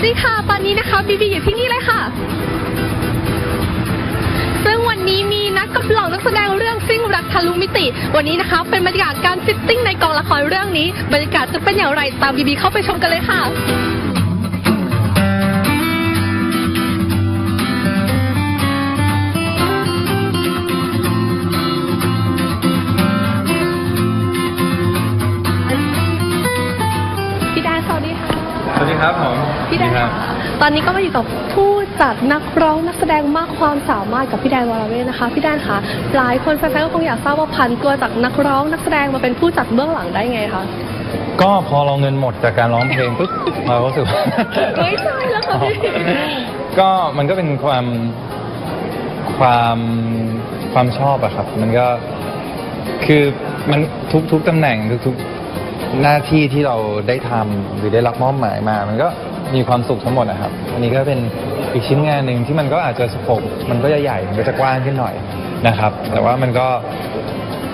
วัสดีค่ะ ตอนนี้นะคะบีบีอยู่ที่นี่เลยค่ะ ซึ่งวันนี้มีนักกับเหล่านักแสดงเรื่องซิ่งรักทะลุมิติ วันนี้นะคะ เป็นบรรยากาศการฟิตติ้งในกองละครเรื่องนี้ บรรยากาศจะเป็นอย่างไรตามบีบีเข้าไปชมกันเลยค่ะ พี่แดนครัค่ะตอนนี้ก็มาอยู่กับผู้จัดนักร้องนักแสดงมากความสามารถกับพี่แดนวรเวทนะคะ พี่แดนคะหลายคนแฟนๆก็คงอยากทราบว่าพันตัวจากนักร้องนักแสดงมาเป็นผู้จัดเบื้องหลังได้ไงคะก็พอเราเงินหมดจากการร้องเพลงปุ๊บเราก็รู้สึกว่าไม่ใช่แล้วค่ะพี่ก็มันก็เป็นความความความชอบอะครับ มันก็คือมันทุกทุกตำแหน่งทุกทุกหน้าที่ที่เราได้ทำหรือได้รับมอบหมายมา มันก็ มีความสุขทั้งหมดนะครับ อันนี้ก็เป็นอีกชิ้นงานหนึ่งที่มันก็อาจจะสโคปมันก็จะใหญ่มันก็จะกว้างขึ้นหน่อยนะครับ แต่ว่ามันก็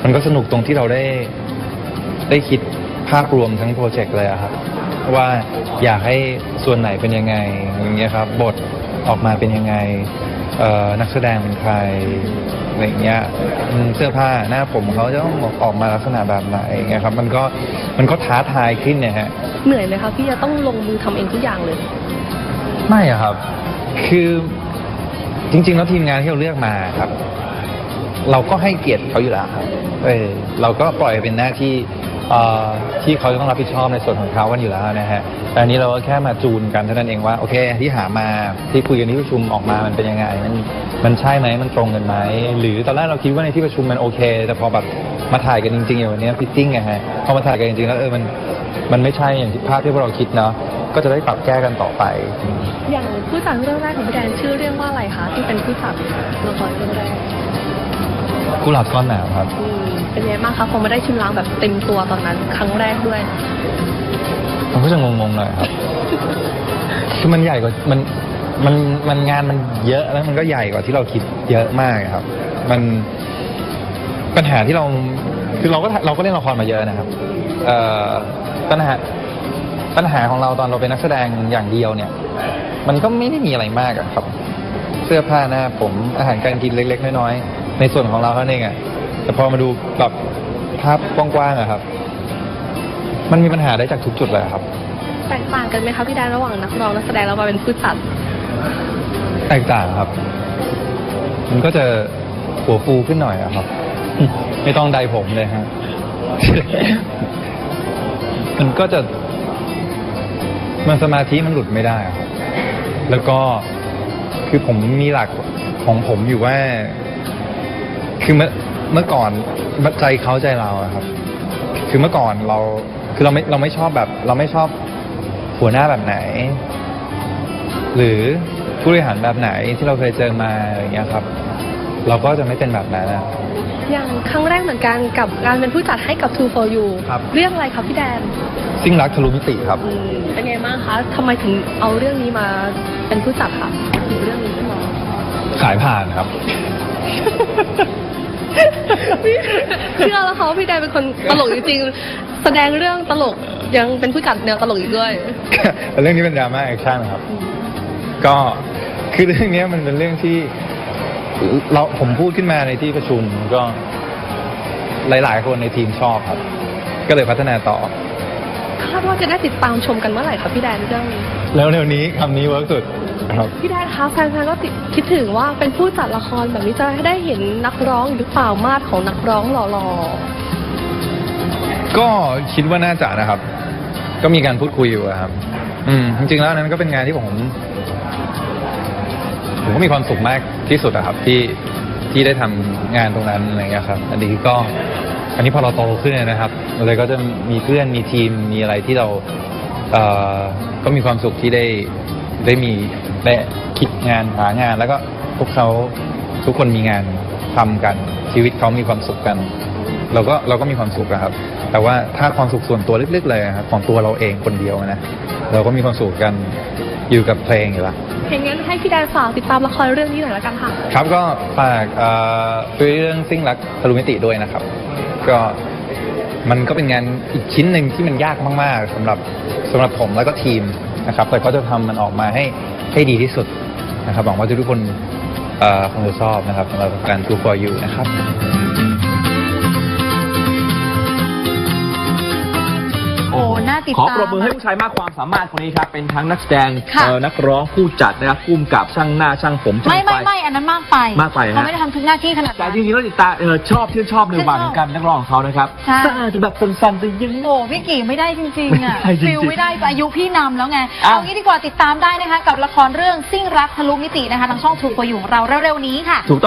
มันก็สนุกตรงที่เราได้ได้คิดภาพรวมทั้งโปรเจกต์เลยอะครับ ว่าอยากให้ส่วนไหนเป็นยังไงอย่างเงี้ยครับบทออกมาเป็นยังไงเอ่อนักแสดงเป็นใครอะไรเงี้ยเสื้อผ้าหน้าผมเขาจะต้องออกมาลักษณะแบบไหนอย่างเงี้ยครับ มันก็ มันก็ท้าทายขึ้นเนี่ยฮะ เหนื่อยไหมคะพี่จะต้องลงมือทำเองทุกอย่างเลย ไม่อะครับ คือจริง ๆ แล้วทีมงานที่เราเลือกมาครับ เราก็ให้เกียรติเขาอยู่แล้วครับ เออ เราก็ปล่อยเป็นหน้าที่เอ่อ ที่เขาจะต้องรับผิดชอบในส่วนของเขากันอยู่แล้วนะฮะแต่อันนี้เราก็แค่มาจูนกันเท่านั้นเองว่าโอเคที่หามาที่คุยกันที่ประชุมออกมามันเป็นยังไง มันมันใช่ไหมมันตรงกันไหมหรือตอนแรกเราคิดว่าในที่ประชุมมันโอเค แต่พอแบบมาถ่ายกันจริงๆอย่างวันนี้ฟิตติ้งอะฮะพอมาถ่ายกันจริงๆแล้วเออมันมันไม่ใช่อย่างที่ภาพที่พวกเราคิดเนาะก็จะได้ปรับแก้กันต่อไป อย่างผู้จัดเรื่องแรกของพี่แดนชื่อเรื่องว่าอะไรคะที่เป็นผู้จัดละครเรื่องแรก กุหลาบก้อนหนาวครับ อืมเป็นไงบ้างคะคงไม่ได้ชิมลางแบบเต็มตัวตอนนั้น ครั้งแรกด้วย ผมก็จะงงๆหน่อยครับ คือมันใหญ่กว่ามันมันมันงานมันเยอะแล้วมันก็ใหญ่กว่าที่เราคิดเยอะมากครับ มันปัญหาที่เราคือเราก็เราก็เล่นละครมาเยอะนะครับ เอ่อปัญหาปัญหาของเราตอนเราเป็นนักแสดงอย่างเดียวเนี่ย มันก็ไม่ได้มีอะไรมากอะครับ เสื้อผ้าหน้าผมอาหารการกินเล็ก ๆ น้อยๆ ในส่วนของเราเท่านั้นเองอะแต่พอมาดูแบบภาพกว้างๆอะครับ มันมีปัญหาได้จากทุกจุดเลยอะครับ แตกต่างกันไหมคะพี่แดนระหว่างนักร้องนักแสดงแล้วมาเป็นผู้จัดแตกต่างครับ มันก็จะหัวฟูขึ้นหน่อยอะครับ ไม่ต้องใดผมเลยฮะ มันก็จะ มันสมาธิมันหลุดไม่ได้อะครับ แล้วก็คือผมมีหลักของผมอยู่ว่า คือเมื่อเมื่อก่อนใจเขาใจเราอะครับ คือเมื่อก่อนเราคือเราไม่เราไม่ชอบแบบ เราไม่ชอบหัวหน้าแบบไหน หรือผู้บริหารแบบไหนที่เราเคยเจอมาอะไรอย่างเงี้ยครับ เราก็จะไม่เป็นแบบนั้นอะอย่างครั้งแรกเหมือนกันกับการเป็นผู้จัดให้กับ True for You ครับ เรื่องอะไรครับพี่แดนซิ่งรักทะลุมิติครับ อืมเป็นไงบ้างคะทำไมถึงเอาเรื่องนี้มาเป็นผู้จัดคะหยิบเรื่องนี้ขึ้นมา ขายผ่านครับ เชื่อแล้วเขาพี่แดนเป็นคนตลกจริงๆ แสดงเรื่องตลกยังเป็นผู้จัดแนวตลกอีกด้วยแต่เรื่องนี้เป็นดราม่าแอคชั่นครับ ก็คือเรื่องนี้มันเป็นเรื่องที่ เราผมพูดขึ้นมาในที่ประชุมก็หลาย ๆ คนในทีมชอบครับ ก็เลยพัฒนาต่อคาดว่าจะได้ติดตามชมกันเมื่อไหร่คะพี่แดนเรื่องนี้แล้วเร็วนี้คำนี้เวิร์กสุด ครับพี่แดนคะแฟนๆก็ติดคิดถึงว่าเป็นผู้จัดละครแบบนี้จะได้เห็นนักร้องหรือเปล่ามาดของนักร้องหล่อก็คิดว่าน่าจะนะครับ ก็มีการพูดคุยอยู่อะครับ อืมจริงๆแล้วอันนั้นก็เป็นงานที่ผมผมก็มีความสุขมากที่สุดอะครับ ที่ที่ได้ทำงานตรงนั้นอะไรเงี้ยครับ อันนี้ก็ อันนี้พอเราโตขึ้นเนยนะครับเราเลยก็จะมีเพื่อนมีทีมมีอะไรที่เราเอ่อก็มีความสุขที่ได้ ได้มีได้คิดงานหางาน แล้วก็พวกเขาทุกคนมีงานทำกัน ชีวิตเขามีความสุขกัน เราก็เราก็มีความสุขอะครับ แต่ว่าถ้าความสุขส่วนตัวลึกๆเลยอะครับของตัวเราเองคนเดียวนะเราก็มีความสุขกันอยู่กับเพลงอยู่แล้วๆเห็นงั้นให้พี่แดนฝากติดตามละครเรื่องนี้หน่อยละกันค่ะ ครับก็ฝากเอ่อด้วยเรื่องซิ่งรักทะลุมิติด้วยนะครับ ก็มันก็เป็นงานอีกชิ้นหนึ่งที่มันยากมาก ๆสำหรับสำหรับผมแล้วก็ทีม นะครับแต่ก็จะทำมันออกมาให้ให้ดีที่สุดนะครับหวังว่าทุกคนเอ่อคงจะชอบนะครับสำหรับการ True for You นะครับ ติดขอตามปรบมือให้ผู้ชายมากความสามารถคนนี้ครับ เป็นทั้งนักแสดงค่ะ เอ่อนักร้องผู้จัดนะครับผู้กำกับช่างหน้าช่างผมช่างไม่ไฟไม่ไม่อันนั้นมากไปมากไปฮะ เขาไม่ได้ทำทุกหน้าที่ขนาดแต่นั้น จริงๆแล้วติดตาเออชอบชื่นชอบในบาทของการเป็นนักร้องของเขานะครับใช่ซ่าจะแบบสั้นๆจะยัง โอ้พี่กี่ไม่ได้จริงๆอะไม่ได้จริงๆฟิลไม่ได้อายุพี่นำแล้วไงอ้าวเอางี้ดีกว่าติดตามได้นะคะ กับละครเรื่องซิ่งรักทะลุมิตินะคะทางช่องทูกอยู่ของเราเร็วๆนี้ค่ะ ถูกต้อง